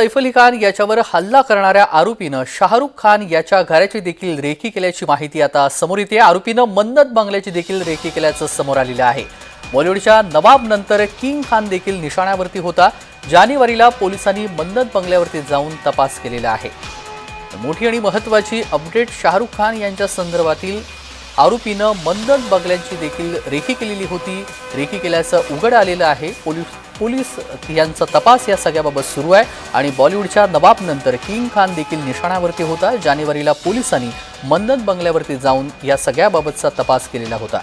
सैफ अली खान याच्यावर हल्ला करणाऱ्या आरोपीनं शाहरुख खान याच्या घराची देखील रेखी केल्याची माहिती आता समोर येते. आरोपीनं मन्नत बंगल्याची देखील रेखी केल्याचं समोर आलेलं आहे. बॉलिवूडच्या नवाब नंतर किंग खान देखील निशाण्यावरती होता. जानेवारीला पोलिसांनी मन्नत बंगल्यावरती जाऊन तपास केलेला आहे. मोठी आणि महत्त्वाची अपडेट शाहरुख खान यांच्या संदर्भातील आरोपीनं मन्नत बंगल्यांची देखील रेखी केलेली होती. रेखी केल्याचं उघड आलेलं आहे पोलीस पोलीस यांचा तपास या सगळ्याबाबत सुरू आहे आणि बॉलिवूडच्या नवाबनंतर किंग खान देखील निशाणावरती होता जानेवारीला पोलिसांनी मंदन बंगल्यावरती जाऊन या सगळ्याबाबतचा तपास केलेला होता.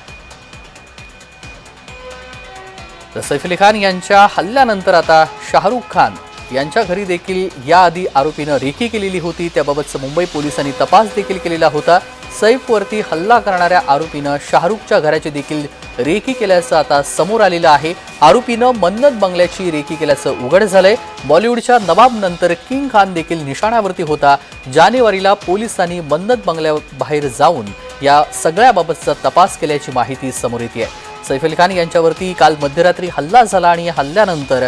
तर सैफ अली खान यांच्या हल्ल्यानंतर आता शाहरुख खान यांच्या घरी देखील याआधी आरोपीनं रेखी केलेली होती. त्याबाबतचं मुंबई पोलिसांनी तपास देखील केलेला होता. सैफवरती हल्ला करणाऱ्या आरोपीनं शाहरुखच्या घराची देखील रेकी केल्याचं आता समोर आलेलं आहे. आरोपीनं मन्नत बंगल्याची रेकी केल्याचं उघड झालंय. बॉलिवूडच्या नवाबनंतर किंग खान देखील निशाण्यावरती होता. जानेवारीला पोलिसांनी मन्नत बंगल्याबाहेर जाऊन या सगळ्याबाबतचा तपास केल्याची माहिती समोर येते आहे सैफ अली खान यांच्यावरती काल मध्यरात्री हल्ला झाला आणि या हल्ल्यानंतर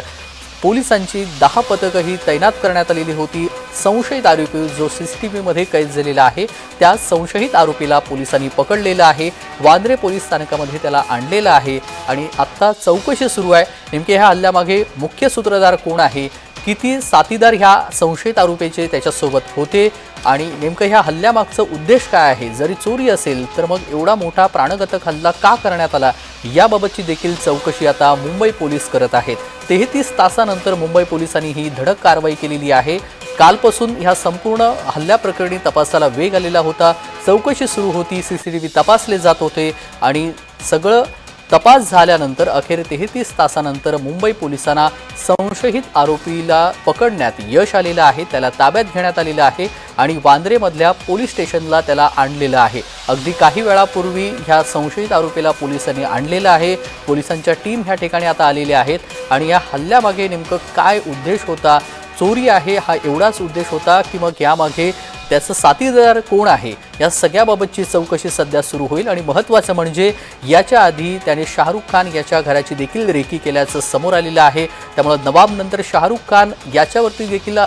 पोलिसांची दहा पथकंही तैनात करण्यात आलेली होती. संशयित आरोपी जो सी सी टी व्हीमध्ये कैद झालेला आहे त्या संशयित आरोपीला पोलिसांनी पकडलेलं आहे वांद्रे पोलीस स्थानकामध्ये त्याला आणलेलं आहे आणि आत्ता चौकशी सुरू आहे. नेमके ह्या हल्ल्यामागे मुख्य सूत्रधार कोण आहे? किती साथीदार ह्या संशयित आरोपीचे त्याच्यासोबत होते? आणि नेमकं ह्या हल्ल्यामागचं उद्देश काय आहे? जरी चोरी असेल तर मग एवढा मोठा प्राणघातक हल्ला का करण्यात आला? याबाबतची देखील चौकशी आता मुंबई पोलीस करत आहेत. तेहतीस तासानंतर मुंबई पोलिसांनी ही धडक कारवाई केलेली आहे. कालपासून ह्या संपूर्ण हल्ल्याप्रकरणी तपासाला वेग आलेला होता. चौकशी सुरू होती सी सी टी व्ही तपासले जात होते आणि सगळं तपास झाल्यानंतर अखेर तेहतीस तासानंतर मुंबई पोलिसांना संशयित आरोपीला पकडण्यात यश आलेलं आहे त्याला ताब्यात घेण्यात आलेलं आहे आणि वांद्रेमधल्या पोलीस स्टेशनला त्याला आणलेलं आहे. अगदी काही वेळापूर्वी ह्या संशयित आरोपीला पोलिसांनी आणलेलं आहे. पोलिसांच्या टीम ह्या ठिकाणी आता आलेल्या आहेत आणि या हल्ल्यामागे नेमकं काय उद्देश होता चोरी आहे हा एवढाच उद्देश होता की मग यामागे त्याचं साथीदार कोण आहे? या सगळ्याबाबतची चौकशी सध्या सुरू होईल आणि महत्त्वाचं म्हणजे याच्या आधी त्याने शाहरुख खान याच्या घराची देखील रेकी केल्याचं समोर आलेलं आहे. त्यामुळं नवाबनंतर शाहरुख खान याच्यावरती देखील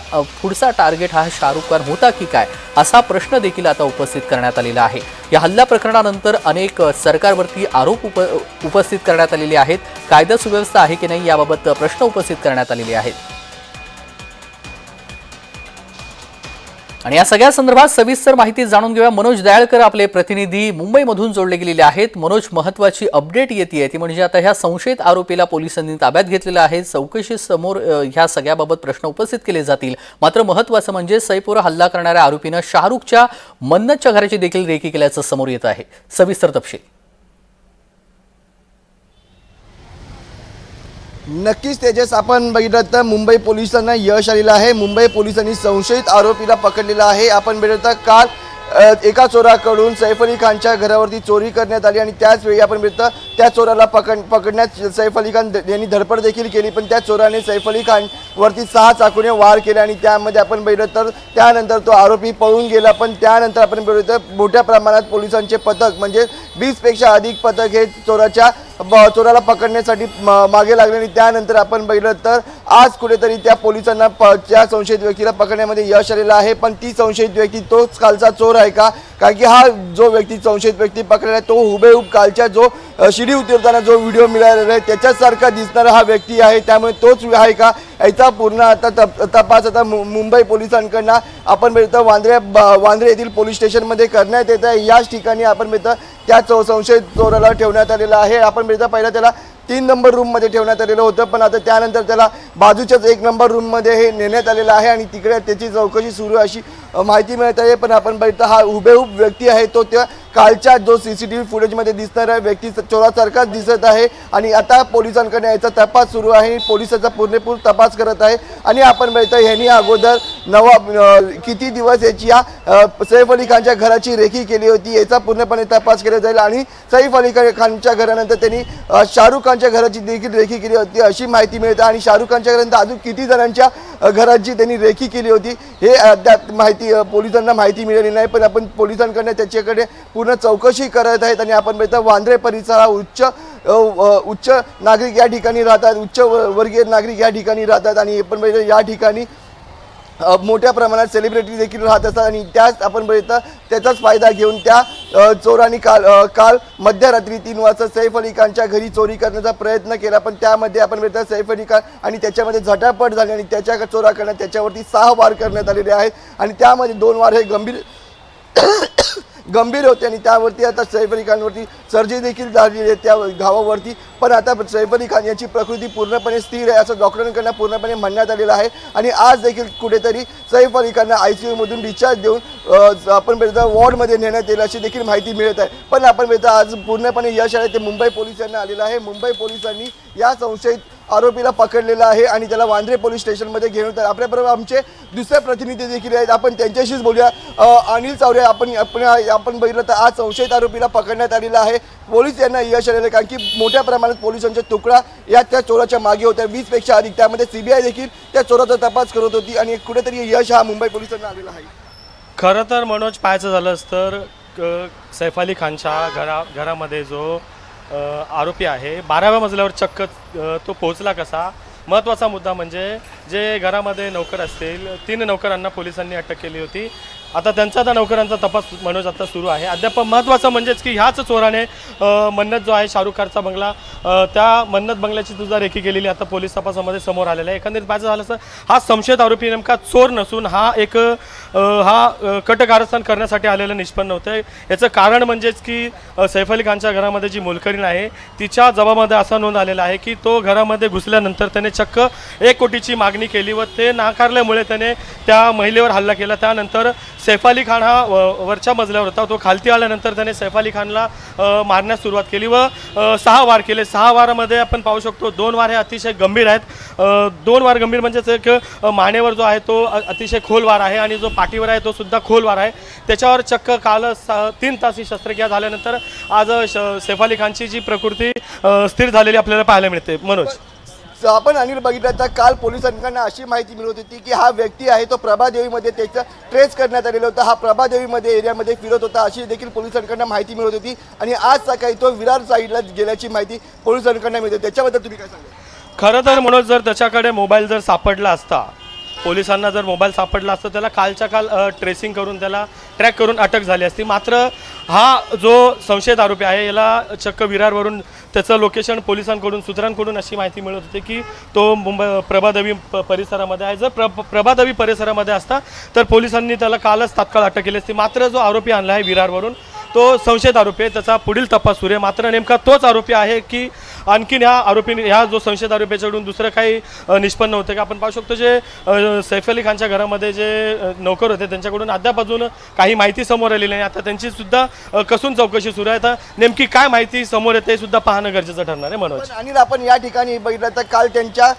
पुढचा टार्गेट हा शाहरुख खान होता की काय? असा प्रश्न देखील आता उपस्थित करण्यात आलेला आहे. या हल्ला प्रकरणानंतर अनेक सरकारवरती आरोप उप उपस्थित करण्यात आलेले आहेत. कायदा सुव्यवस्था आहे की नाही याबाबत प्रश्न उपस्थित करण्यात आलेले आहेत. आणि या सगळ्या संदर्भात सविस्तर माहिती जाणून घेऊया. मनोज दयाळकर आपले प्रतिनिधी मुंबईमधून जोडले गेलेले आहेत. मनोज महत्वाची अपडेट येते ती म्हणजे आता ह्या संशयित आरोपीला पोलिसांनी ताब्यात घेतलेलं आहे. चौकशी समोर ह्या सगळ्याबाबत प्रश्न उपस्थित केले जातील. मात्र महत्वाचं म्हणजे सैफवर हल्ला करणाऱ्या आरोपीनं शाहरुखच्या मन्नतच्या घराची देखील रेकी केल्याचं समोर येत आहे. सविस्तर तपशील. नक्कीच तेजस आपण बघितलं तर मुंबई पोलिसांना यश आलेलं आहे. मुंबई पोलिसांनी संशयित आरोपीला पकडलेला आहे. आपण बघितलं तर काल एका चोराकडून सैफ अली खानच्या घरावरती चोरी करण्यात आली आणि त्याच वेळी आपण बघितलं त्या चोराला पकड पकडण्यात सैफ अली खान यांनी धडपड देखील केली पण त्या चोराने सैफ अली खान वरती सहा चाकूने वार केले आणि त्यामध्ये आपण बघितलं तर त्यानंतर तो आरोपी पळून गेला पण त्यानंतर आपण बघितलं तर मोठ्या प्रमाणात पोलिसांचे पथक म्हणजे वीसपेक्षा अधिक पथक हे चोराच्या चोराला पकडण्यासाठी मागे लागले आणि त्यानंतर आपण बघितलं तर आज कुठेतरी त्या पोलिसांना प त्या संशयित व्यक्तीला पकडण्यामध्ये यश आलेलं आहे पण ती संशयित व्यक्ती तोच कालचा चोर आहे का? कारण की हा जो व्यक्ती संशयित व्यक्ती पकडलेला आहे तो हुबेहूब कालच्या जो शिडी उतरताना जो व्हिडिओ मिळालेला आहे त्याच्यासारखा दिसणारा हा व्यक्ती आहे त्यामुळे तोच आहे का? याचा पूर्ण आता तप तपास आता मु- मुंबई पोलिसांकडनं आपण मिळतं वांद्रे वांद्रे येथील पोलीस स्टेशनमध्ये करण्यात येत आहे याच ठिकाणी आपण मिळतं त्या चौ संशयित चोराला ठेवण्यात आलेलं आहे. आपण मिळतं पहिलं त्याला तीन नंबर रूममध्ये ठेवण्यात आलेलं होतं पण आता त्यानंतर त्याला बाजूच्याच एक नंबर रूममध्ये हे नेण्यात आलेलं आहे आणि तिकडे त्याची चौकशी सुरू अशी माहिती मिळत आहे. पण आपण बघितलं हा हुबेहूब व्यक्ती आहे तो त्या कालच्या जो सी सी टी व्ही फुटेजमध्ये दिसणारा व्यक्ती चोरासारखाच दिसत आहे आणि आता पोलिसांकडे याचा तपास सुरू आहे पोलिसाचा पूर्णपूर तपास करत आहे. आणि आपण बघितलं ह्यांनी अगोदर नवा किती दिवस याची या सैफ अली खानच्या घराची रेखी केली होती याचा पूर्णपणे तपास केला जाईल. आणि सैफ अली खानच्या घरानंतर त्यांनी शाहरुख खानच्या घराची देखील रेखी केली होती अशी माहिती मिळते. आणि शाहरुख खानच्या घरानंतर अजून किती जणांच्या घराची त्यांनी रेखी केली होती हे अद्याप माहिती पोलिसांना माहिती मिळाली नाही. पण आपण पोलिसांकडनं त्याच्याकडे पूर्ण चौकशी करत आहेत. आणि आपण बघितलं वांद्रे परिसर हा उच्च उच्च नागरिक या ठिकाणी राहतात उच्च वर्गीय नागरिक या ठिकाणी राहतात. आणि पण या ठिकाणी मोठ्या प्रमाणात सेलिब्रिटी देखील राहत असतात आणि त्याच आपण बघितलं त्याचाच फायदा घेऊन त्या चोरांनी काल काल मध्यरात्री तीन वाजता सैफ अली खानच्या घरी चोरी करण्याचा प्रयत्न केला. पण त्यामध्ये आपण बघितलं सैफ अली खान आणि त्याच्यामध्ये झटापट झाली आणि त्याच्या चोरा करण्यात त्याच्यावरती सहा वार करण्यात आलेले आहेत आणि त्यामध्ये दोन वार हे गंभीर गंभीर होते आणि त्यावरती आता सैफ अली खानवरती सर्जरी देखील झालेली आहे त्या घावावरती पण आता सैफ अली खान यांची प्रकृती पूर्णपणे स्थिर आहे असं डॉक्टरांकडनं पूर्णपणे म्हणण्यात आलेलं आहे. आणि आज देखील कुठेतरी सैफ अली खानला आय सी यूमधून डिस्चार्ज देऊन आपण बेटा वॉर्डमध्ये नेण्यात येईल अशी देखील माहिती मिळत आहे. पण आपण बेटा आज पूर्णपणे यश आहे ते मुंबई पोलिसांना आलेलं आहे. मुंबई पोलिसांनी या संशयित आरोपीला पकडलेला आहे आणि त्याला वांद्रे पोलीस स्टेशनमध्ये घेऊन तर आपल्याबरोबर आमचे दुसरे प्रतिनिधी देखील आहेत. आपण त्यांच्याशीच बोलूया. अनिल चावरे आपण आपण आपण बघितलं तर आज संशयित आरोपीला पकडण्यात आलेला आहे. पोलीस यांना यश आलेलं आहे कारण की मोठ्या प्रमाणात पोलिसांच्या तुकडा या त्या चोराच्या मागे होत्या. वीसपेक्षा अधिक त्यामध्ये सीबीआय देखील त्या चोराचा तपास करत होती आणि कुठेतरी यश हा मुंबई पोलिसांना आलेला आहे. खरं तर मनोज पाहायचं झालंच तर सैफ अली खानच्या घरा घरामध्ये जो आरोपी आहे. बाराव्या मजल्यावर चक्क तो पोहोचला कसा? महत्त्वाचा मुद्दा म्हणजे जे घरामध्ये नोकर असतील तीन नोकरांना पोलिसांनी अटक केली होती. आता त्यांचा आता नोकरांचा तपास मनोज आता सुरू आहे. अद्याप महत्त्वाचं म्हणजेच की ह्याच चोराने मन्नत जो आहे शाहरुख खानचा बंगला त्या मन्नत बंगल्याची सुद्धा रेखी केलेली आता पोलीस तपासामध्ये समोर आलेला आहे. एकंदरीत पाहायचं झालं असं हा संशयित आरोपी नेमका चोर नसून हा एक हा कटकारस्थान करण्यासाठी आलेलं निष्पन्न होतं याचं कारण म्हणजेच की सैफ अली खानच्या घरामध्ये जी मोलकरीण आहे तिच्या जबाबमध्ये असा नोंद आलेला आहे की तो घरामध्ये घुसल्यानंतर त्याने चक्क एक कोटीची मागणी केली व ते नाकारल्यामुळे त्याने त्या महिलेवर हल्ला केला. त्यानंतर सैफ अली खान हा व- वरच्या मजल्यावर होता. तो खालती आल्यानंतर त्याने सैफ अली खानला मारण्यास सुरुवात केली व सहा वार केले. सहा वारामध्ये आपण पाहू शकतो दोन वार हे अतिशय गंभीर आहेत. दोन वार गंभीर म्हणजेच एक मानेवर जो आहे तो अतिशय खोल वार आहे आणि जो पाठीवर आहे तो सुद्धा खोल वार आहे. त्याच्यावर चक्क काल सा तीन तास ही शस्त्रक्रिया झाल्यानंतर आज श- सैफ अली खानची जी प्रकृती स्थिर झालेली आपल्याला पाहायला मिळते. मनोज. आपण अनिल बघितलं तर काल पोलिसांकडनं अशी माहिती मिळत होती की हा व्यक्ती आहे तो प्रभादेवीमध्ये त्याचा ट्रेस करण्यात आलेला होता. हा प्रभादेवीमध्ये एरियामध्ये फिरत होता अशी देखील पोलिसांकडनं माहिती मिळत होती. आणि आज सकाळी तो विरार साईडला गेल्याची माहिती पोलिसांकडनं मिळते. त्याच्याबद्दल तुम्ही काय सांगा खरं तर मनोज जर त्याच्याकडे मोबाईल जर सापडला असता पोलिसांना जर मोबाईल सापडला असता त्याला कालच्या काल ट्रेसिंग करून त्याला ट्रॅक करून अटक झाली असती. मात्र हा जो संशयित आरोपी आहे याला चक्क विरारवरून त्याचं लोकेशन पोलिसांकडून सूत्रांकडून अशी माहिती मिळत होती की तो मुंबई प्रभादेवी प परिसरामध्ये आहे. जर प्र प्रभादेवी परिसरामध्ये असता तर पोलिसांनी त्याला कालच तात्काळ अटक केली असती. मात्र जो आरोपी आणला आहे विरारवरून तो संशयित आरोपी आहे. त्याचा पुढील तपास सुरू आहे. मात्र नेमका तोच आरोपी आहे की आणखीन ह्या आरोपीने ह्या जो संशयित आरोपीच्याकडून दुसरं काही निष्पन्न होतं का? आपण पाहू शकतो जे सैफ अली खानच्या घरामध्ये जे नोकर होते त्यांच्याकडून अद्याप अजून काही माहिती समोर आलेली नाही. आता त्यांची सुद्धा कसून चौकशी सुरू आहे? आता नेमकी काय माहिती समोर येते सुद्धा पाहणं गरजेचं ठरणार आहे मनोज. आणि आपण या ठिकाणी बघितलं तर काल त्यांच्या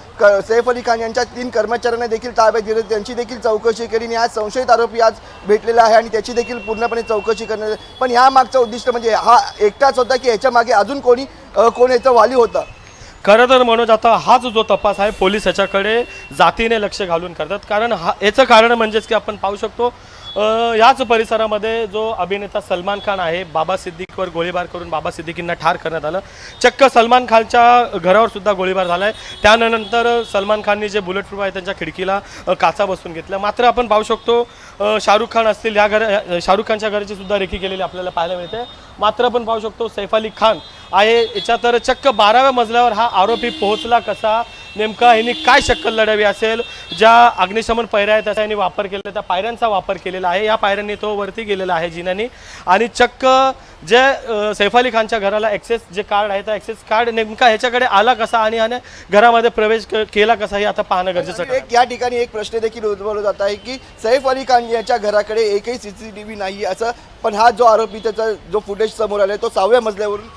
सैफ अली खान यांच्या तीन कर्मचाऱ्यांना देखील ताब्यात दिले त्यांची देखील चौकशी केली आणि आज संशयित आरोपी आज भेटलेला आहे आणि त्याची देखील पूर्णपणे चौकशी करण्यात पण ह्या मागचं उद्दिष्ट म्हणजे हा एकटाच होता की ह्याच्या मागे अजून कोणी अ, कोण याचं वाली होता. खरं तर मनोज आता हाच जो तपास आहे पोलीस याच्याकडे जातीने लक्ष घालून करतात. कारण हा याचं कारण म्हणजेच की आपण पाहू शकतो याच परिसरामध्ये जो अभिनेता सलमान खान आहे बाबा सिद्दीकवर गोळीबार करून बाबा सिद्दीकींना ठार करण्यात आलं. चक्क सलमान खानच्या घरावर सुद्धा गोळीबार झाला आहे त्यानंतर सलमान खाननी जे बुलेट प्रूफ आहे त्यांच्या खिडकीला काचा बसून घेतल्या मात्र आपण पाहू शकतो अ, शाहरुख खान असतील या घर शाहरुख खानच्या घराची सुद्धा रेखी केलेली आपल्याला पाहायला मिळते. मात्र आपण पाहू शकतो सैफ अली खान आहे. याच्या तर चक्क बाराव्या मजल्यावर हा आरोपी पोहोचला कसा? नेमका ह्यांनी काय शक्कल लढावी असेल? ज्या अग्निशमन पायऱ्या आहेत त्याचा यांनी वापर केलेला त्या पायऱ्यांचा वापर केलेला आहे. या पायऱ्यांनी तो वरती गेलेला आहे जिन्यानी आणि चक्क जे सैफ अली खानच्या घराला ॲक्सेस जे कार्ड आहे त्या ॲक्सेस कार्ड नेमका ह्याच्याकडे आला कसा आणि ह्याने घरामध्ये प्रवेश केला कसा हे आता पाहणं गरजेचं एक या ठिकाणी एक प्रश्न देखील उद्भवला जात आहे की सैफ अली खान याच्या घराकडे एकही सी सी टी व्ही नाही असं पण हा जो आरोपी त्याचा जो फुटेज समोर आला तो सहाव्या मजल्यावरून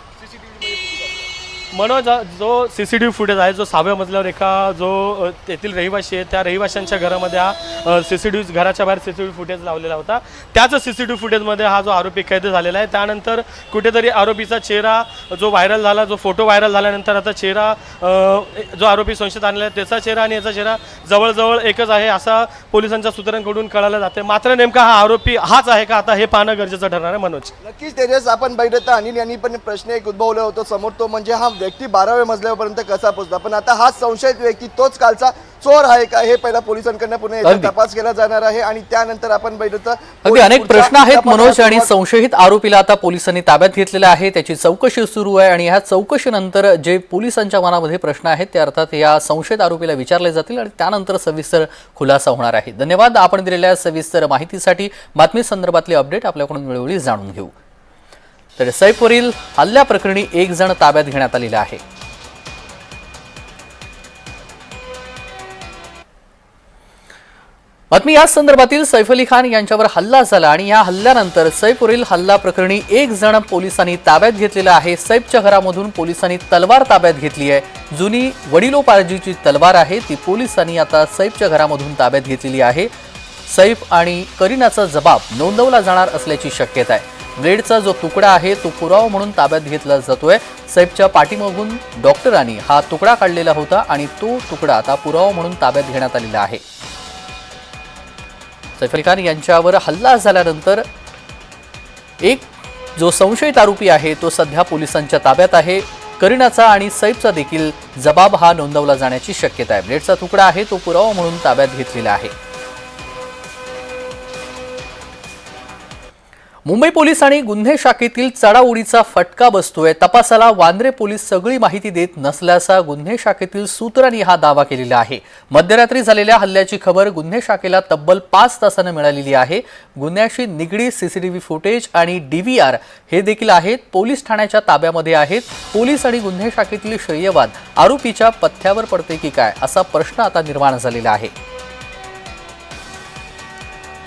मनोज हा जो C C T V footage आहे जो सहाव्या मजल्यावर एका जो तेथील रहिवाशी आहे त्या रहिवाशांच्या घरामध्ये हा सी सी टी व्ही घराच्या बाहेर C C T V footage लावलेला होता. त्याच सी सी टी व्ही फुटेजमध्ये हा जो आरोपी कैद झालेला आहे. त्यानंतर कुठेतरी आरोपीचा चेहरा जो व्हायरल झाला जो फोटो व्हायरल झाल्यानंतर आता चेहरा जो आरोपी संशयित आणलेला आहे त्याचा चेहरा आणि याचा चेहरा जवळजवळ एकच आहे असा पोलिसांच्या सूत्रांकडून कळायला जाते. मात्र नेमका हा आरोपी हाच आहे का? आता हे पाहणं गरजेचं ठरणार आहे मनोज. नक्कीच तेजस आपण बघितलं तर अनिल यांनी पण प्रश्न एक उद्भवला होतो समोर तो म्हणजे हा व्यक्ती बाराव्या मजल्यापर्यंत कसा पोहोचला? पण आता हा संशयित व्यक्ती तोच कालचा चोर आहे का हे पहिला पोलिसांकडनं पुन्हा याचा. तपास केला जाणार आहे आणि त्यानंतर आपण अगदी अनेक प्रश्न आहेत मनोज आणि संशयित आरोपीला आता पोलिसांनी ताब्यात घेतलेलं आहे. त्याची चौकशी सुरू आहे आणि ह्या चौकशीनंतर जे पोलिसांच्या मनामध्ये प्रश्न आहेत ते अर्थात या संशयित आरोपीला विचारले जातील आणि त्यानंतर सविस्तर खुलासा होणार आहे. धन्यवाद आपण दिलेल्या सविस्तर माहितीसाठी. बातमी संदर्भातले अपडेट आपल्याकडून वेळोवेळी जाणून घेऊ. तर सैफवरील हल्ल्याप्रकरणी एक जण ताब्यात घेण्यात आलेला आहे. बातमी याच संदर्भातील सैफ अली खान यांच्यावर हल्ला झाला आणि या हल्ल्यानंतर सैफवरील हल्ला प्रकरणी एक जण पोलिसांनी ताब्यात घेतलेला आहे. सैफच्या घरामधून पोलिसांनी तलवार ताब्यात घेतली आहे. जुनी वडिलोपार्जीची तलवार आहे. ती पोलिसांनी आता सैफच्या घरामधून ताब्यात घेतलेली आहे. सैफ आणि करीनाचा जबाब नोंदवला जाणार असल्याची शक्यता आहे. ब्लेडचा जो तुकडा आहे तो पुरावा म्हणून ताब्यात घेतला जातोय. सैफच्या पाठीमागून डॉक्टरांनी हा तुकडा काढलेला होता आणि तो तुकडा आता पुरावा म्हणून ताब्यात घेण्यात आलेला आहे. सैफ अली खान यांच्यावर हल्ला झाल्यानंतर एक जो संशयित आरोपी आहे तो सध्या पोलिसांच्या ताब्यात आहे. करीनाचा आणि सैफचा देखील जबाब हा नोंदवला जाण्याची शक्यता आहे. ब्लेडचा तुकडा आहे तो पुरावा म्हणून ताब्यात घेतलेला आहे. मुंबई पोलीस आणि गुन्हे शाखेतील चढाओढीचा फटका बसतोय. तपासाला वांद्रे पोलीस सगळी माहिती देत नसल्याचा गुन्हे शाखेतील सूत्रांनी हा दावा केलेला आहे. मध्यरात्री झालेल्या हल्ल्याची खबर गुन्हे शाखेला तब्बल पाच तासानं मिळालेली आहे. गुन्ह्याशी निगडीत सीसीटीव्ही फुटेज आणि डीव्हीआर हे देखील आहेत. पोलीस ठाण्याच्या ताब्यामध्ये आहेत. पोलीस आणि गुन्हे शाखेतील श्रेयवाद आरोपीच्या पथ्यावर पडते की काय असा प्रश्न आता निर्माण झालेला आहे.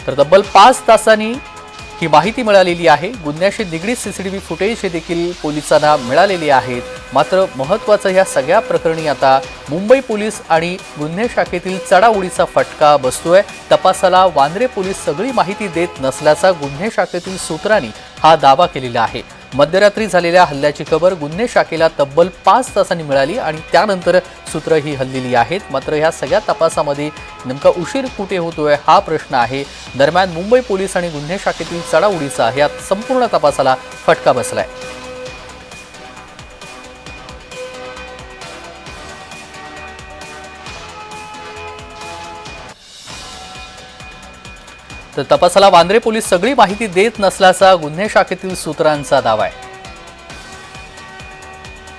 तर तब्बल पाच तासांनी ही माहिती मिळालेली आहे. गुन्ह्याशी निगडीत सीसीटीव्ही फुटेज हे देखील पोलिसांना मिळालेली आहेत. मात्र महत्त्वाचं या सगळ्या प्रकरणी आता मुंबई पोलीस आणि गुन्हे शाखेतील चढाओढीचा फटका बसतोय. तपासाला वांद्रे पोलीस सगळी माहिती देत नसल्याचा गुन्हे शाखेतील सूत्रांनी हा दावा केलेला आहे. मध्यरात्री झालेल्या हल्ल्याची खबर गुन्हे शाखेला तब्बल पाच तासांनी मिळाली आणि त्यानंतर सूत्र ही हल्लेली आहेत. मात्र ह्या सगळ्या तपासामध्ये नेमका उशीर कुठे होतोय हा प्रश्न आहे. दरम्यान मुंबई पोलीस आणि गुन्हे शाखेतील चढाओढीचा ह्या संपूर्ण तपासाला फटका बसलाय. तर तपासाला वांद्रे पोलीस सगळी माहिती देत नसल्याचा गुन्हे शाखेतील सूत्रांचा दावा आहे.